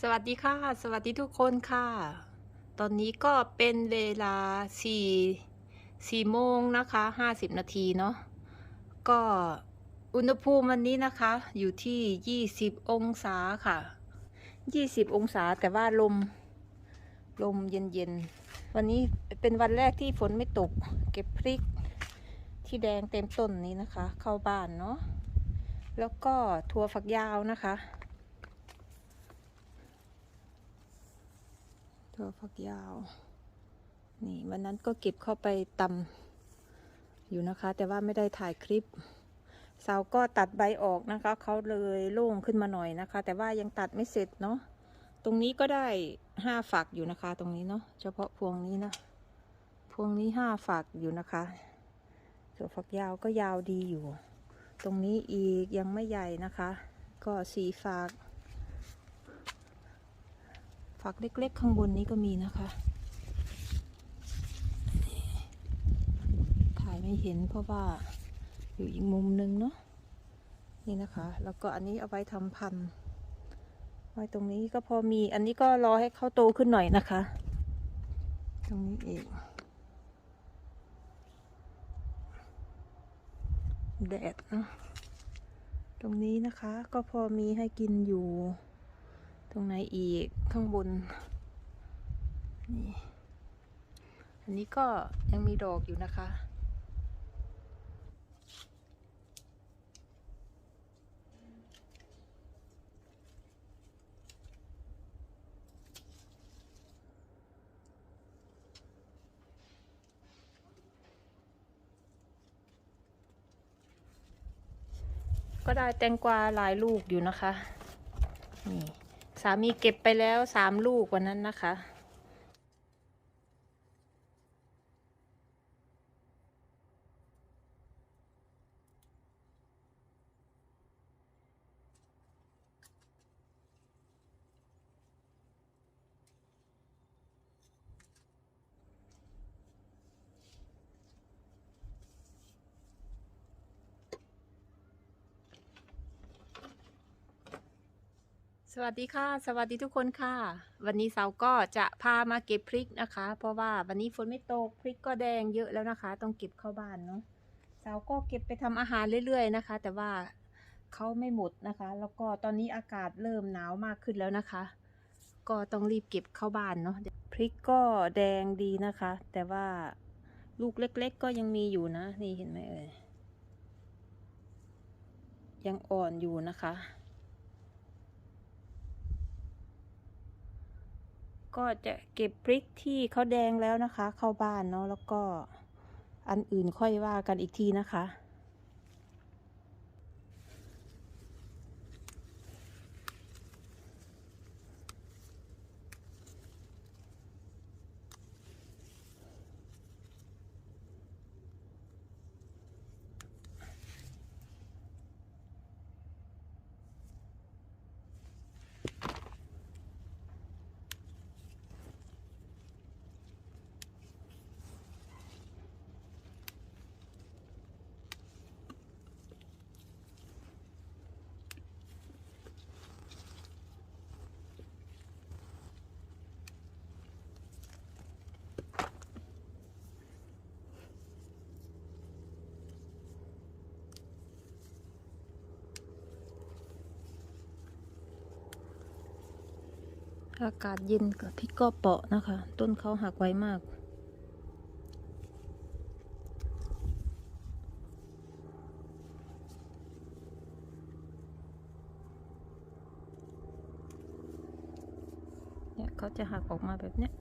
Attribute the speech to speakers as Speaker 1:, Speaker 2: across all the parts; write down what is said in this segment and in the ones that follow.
Speaker 1: สวัสดีค่ะ สวัสดีทุกคนค่ะ ตอนนี้ก็เป็นเวลาสี่สี่โมงนะคะห้าสิบนาทีเนาะก็อุณหภูมิวันนี้นะคะ อยู่ที่ยี่สิบองศาค่ะยี่สิบองศาแต่ว่าลม ลมเย็นๆ วันนี้เป็นวันแรกที่ฝนไม่ตก เก็บพริกที่แดงเต็มต้นนี้นะคะ เข้าบ้านเนาะแล้วก็ถั่วฝักยาวนะคะ ถั่วฝักยาว นี่วันนั้นก็เก็บเข้าไปตำอยู่นะคะ แต่ว่าไม่ได้ถ่ายคลิป เสาก็ตัดใบออกนะคะ เขาเลยโล่งขึ้นมาหน่อยนะคะ แต่ว่ายังตัดไม่เสร็จเนาะ ตรงนี้ก็ได้ห้าฝักอยู่นะคะ ตรงนี้เนาะ เฉพาะพวงนี้นะ พวงนี้ห้าฝักอยู่นะคะถั่วฝักยาวก็ยาวดีอยู่ ตรงนี้อีกยังไม่ใหญ่นะคะ ก็สี่ฝัก ฝักเล็กๆ ข้างบนนี้ก็มีนะคะ ถ่ายไม่เห็นเพราะว่าอยู่อีกมุมนึงเนาะนี่นะคะ แล้วก็อันนี้เอาไว้ทำพันธุ์ไว้ตรงนี้ก็พอมี อันนี้ก็รอให้เขาโตขึ้นหน่อยนะคะ ตรงนี้เองแดดเนาะตรงนี้นะคะก็พอมีให้กินอยู่ ตรงไหนอีกข้างบนนี่อันนี้ก็ยังมีดอกอยู่นะคะ ก็ได้แตงกวาหลายลูกอยู่นะคะ นี่ สามีเก็บไปแล้วสามลูกวันนั้นนะคะ สวัสดีค่ะ สวัสดีทุกคนค่ะ วันนี้เสาก็จะพามาเก็บพริกนะคะ เพราะว่าวันนี้ฝนไม่ตกพริกก็แดงเยอะแล้วนะคะ ต้องเก็บเข้าบ้านเนาะเสาก็เก็บไปทำอาหารเรื่อยๆนะคะ แต่ว่าเขาไม่หมดนะคะ แล้วก็ตอนนี้อากาศเริ่มหนาวมากขึ้นแล้วนะคะ ก็ต้องรีบเก็บเข้าบ้านเนาะพริกก็แดงดีนะคะ แต่ว่าลูกเล็ก ๆ ก็ยังมีอยู่นะ นี่เห็นไหมเอ่ยยังอ่อนอยู่นะคะ ก็จะเก็บพริกที่เขาแดงแล้วนะคะ เข้าบ้านเนาะแล้วก็อันอื่นค่อยว่ากันอีกทีนะคะ อากาศเย็นกับพริกก็เปาะนะคะ ต้นเขาหักไวมาก เนี่ยเขาจะหักออกมาแบบเนี้ย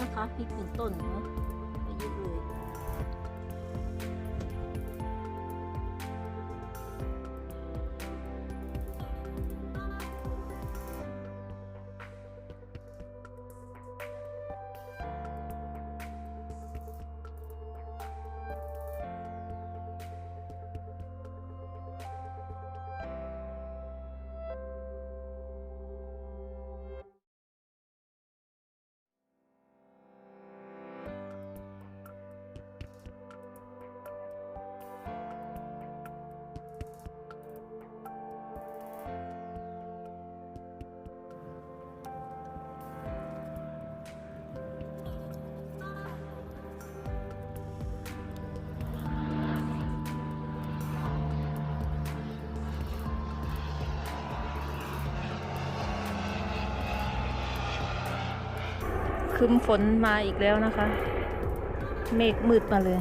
Speaker 1: นะคะพริกหนึ่งต้นเนาะได้เยอะ ครึ้มฝนมาอีกแล้วนะคะ เมฆมืดมาเลย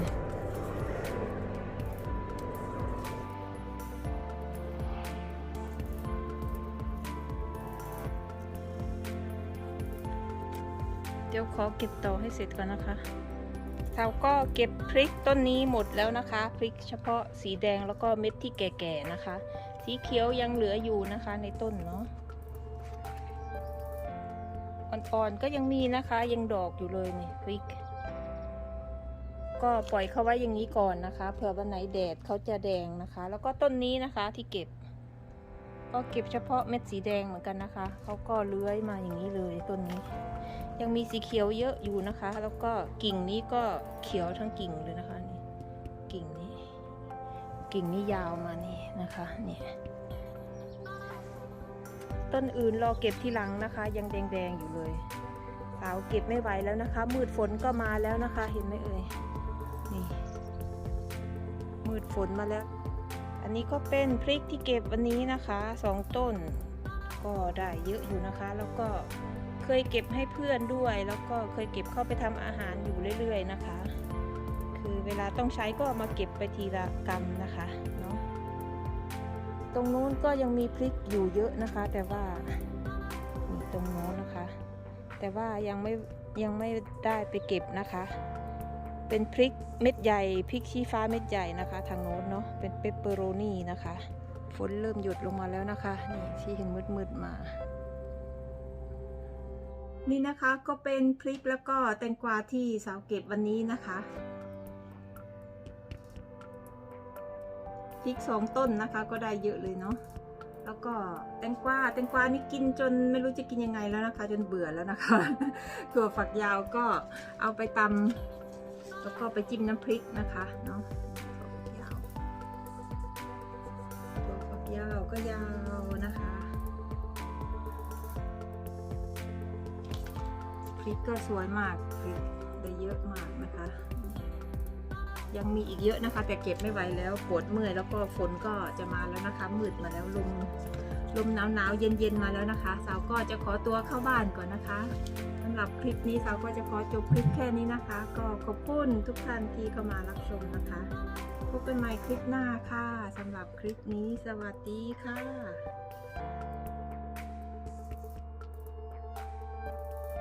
Speaker 1: เดี๋ยวขอเก็บต่อให้เสร็จก่อนนะคะเราก็เก็บพริกต้นนี้หมดแล้วนะคะ พริกเฉพาะสีแดงแล้วก็เม็ดที่แก่ๆนะคะ สีเขียวยังเหลืออยู่นะคะในต้นเนาะ อ่อนๆก็ยังมีนะคะ ยังดอกอยู่เลยนี่พริก ก็ปล่อยเขาไว้อย่างนี้ก่อนนะคะเผื่อวันไหนแดดเขาจะแดงนะคะ แล้วก็ต้นนี้นะคะที่เก็บ ก็เก็บเฉพาะเม็ดสีแดงเหมือนกันนะคะเขาก็เลื้อยมาอย่างนี้เลยต้นนี้ ยังมีสีเขียวเยอะอยู่นะคะ แล้วก็กิ่งนี้ก็เขียวทั้งกิ่งเลยนะคะนี่กิ่งนี้ กิ่งนี้ยาวมานี่นะคะเนี่ย ต้นอื่นรอเก็บที่หลังนะคะ ยังแดงๆอยู่เลย สาวเก็บไม่ไหวแล้วนะคะ มืดฝนก็มาแล้วนะคะ เห็นไหมเอ่ยนี่ มืดฝนมาแล้ว อันนี้ก็เป็นพริกที่เก็บวันนี้นะคะสองต้น ก็ได้เยอะอยู่นะคะ แล้วก็เคยเก็บให้เพื่อนด้วย แล้วก็เคยเก็บเข้าไปทำอาหารอยู่เรื่อย ๆ นะคะ คือเวลาต้องใช้ก็มาเก็บไปทีละกำนะคะเนาะ ตรงนู้นก็ยังมีพริกอยู่เยอะนะคะ แต่ว่านี่ตรงโน้นนะคะ แต่ว่ายังไม่ยังไม่ได้ไปเก็บนะคะ เป็นพริกเม็ดใหญ่พริกชี้ฟ้าเม็ดใหญ่นะคะ ทางโน้นเนาะเป็นเปปเปอโรนีนะคะฝนเริ่มหยุดลงมาแล้วนะคะนี่ที่เห็นมืดๆมา นี่นะคะก็เป็นพริกแล้วก็แตงกวาที่สาวเก็บวันนี้นะคะ พริกสองต้นนะคะ ก็ได้เยอะเลยเนาะแล้วก็แตงกวาแตงกวานี่กินจนไม่รู้จะกินยังไงแล้วนะคะ จนเบื่อแล้วนะคะถั่วฝักยาวก็เอาไปตำแล้วก็ไปจิ้มน้ำพริกนะคะเนาะถั่วฝักยาวถั่วฝักยาวก็ยาวนะคะพริกก็สวยมากพริกได้เยอะมากนะคะ ยังมีอีกเยอะนะคะ แต่เก็บไม่ไหวแล้วปวดเมื่อยแล้วก็ฝนก็จะมาแล้วนะคะมืดมาแล้วลมลมหนาวหนาวเย็นเย็นๆมาแล้วนะคะ สาวก็จะขอตัวเข้าบ้านก่อนนะคะสำหรับคลิปนี้สาวก็จะขอจบคลิปแค่นี้นะคะ ก็ขอบคุณทุกท่านที่เข้ามารับชมนะคะพบกันใหม่คลิปหน้าค่ะสำหรับคลิปนี้สวัสดีค่ะ